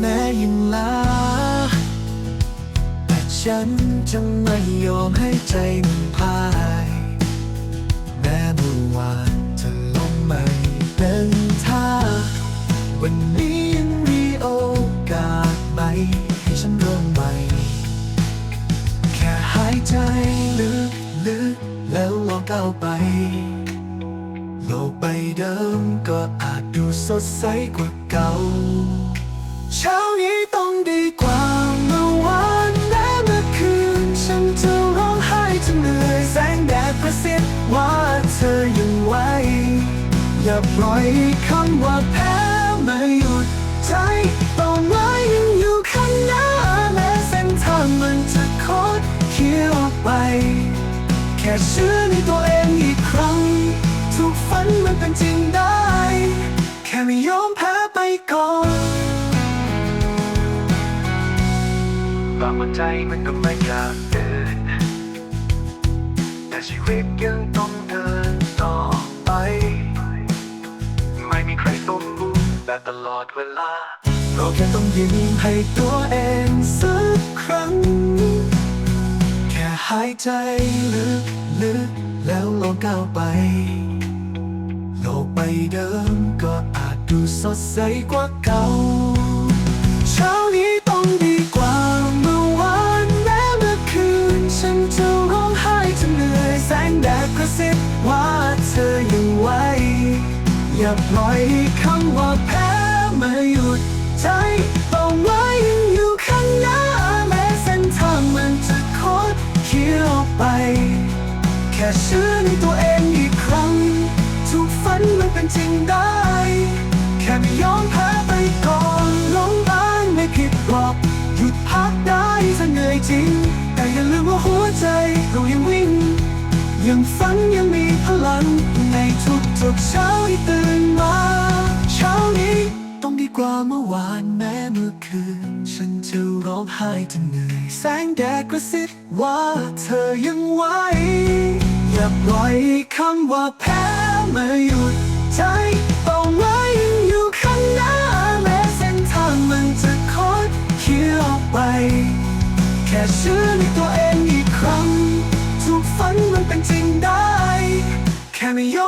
แม้ยิ่งลาแต่ฉันจะไม่ยอมให้ใจมันพ่าย แม้เมื่อวานเธอลงไม่เป็นท่า วันนี้ยังมีโอกาสไหมให้ฉันเริ่มใหม่ แค่หายใจลึกลึกแล้วลองก้าวไปโลกใบเดิมก็อาจดูสดใสกว่าเก่า เช้านี้ต้องดีกว่าเมื่อวานแม้เมื่อคืน ฉันจะร้องไห้จนเหนื่อยแสงแดดกระซิบว่าเธอยังไหวอย่าปล่อยคำว่าแพ้มาหยุดใจต่อไม้ยังอยู่ข้างหน้าแม้เส้นทางมันจะคดเคี้ยวไป แค่เชื่อในตัวเองอีกครั้ง ทุกฝันมันเป็นจริงได้ แค่ไม่ยอม บางวันใจมันก็ไม่อยากเดินแต่ชีวิตยังต้องเดินต่อไป ไม่มีใครสมบูรณ์แบบตลอดเวลา เราแค่ต้องยิ้มให้ตัวเองสักครั้ง แค่หายใจลึกๆแล้วลองก้าวไป โลกใบเดิมก็อาจดูสดใสกว่าเก่า อย่าปล่อยคำว่าแพ้มาหยุดใจเป้าหมายยังอยู่ข้างหน้าแม้เส้นทางมันจะคดเคี้ยวไป แค่เชื่อในตัวเองอีกครั้ง ทุกฝันมันเป็นจริงได้ แค่ไม่ยอมแพ้ไปก่อนลงบ้านไม่ผิดหรอกหยุดพักได้ถ้าเหนื่อยจริง แต่อย่าลืมว่าหัวใจเรายังวิ่ง ยังฝันยังมีพลังในทุก ๆเช้าที่ตื่นมาเช้านี้ต้องดีกว่าเมื่อวานแม้เมื่อคืน ฉันจะร้องไห้จนเหนื่อยแสงแดดกระซิบว่าเธอยังไหวอย่าปล่อยคำว่าแพ้มาหยุดใจเป้าหมายยังอยู่ข้างหน้าแม้เส้นทางมันจะคดเคี้ยวออกไป แค่เชื่อในตัวเองอีกครั้งทุกฝันมันเป็นจริงได้ แค่ไม่ยอม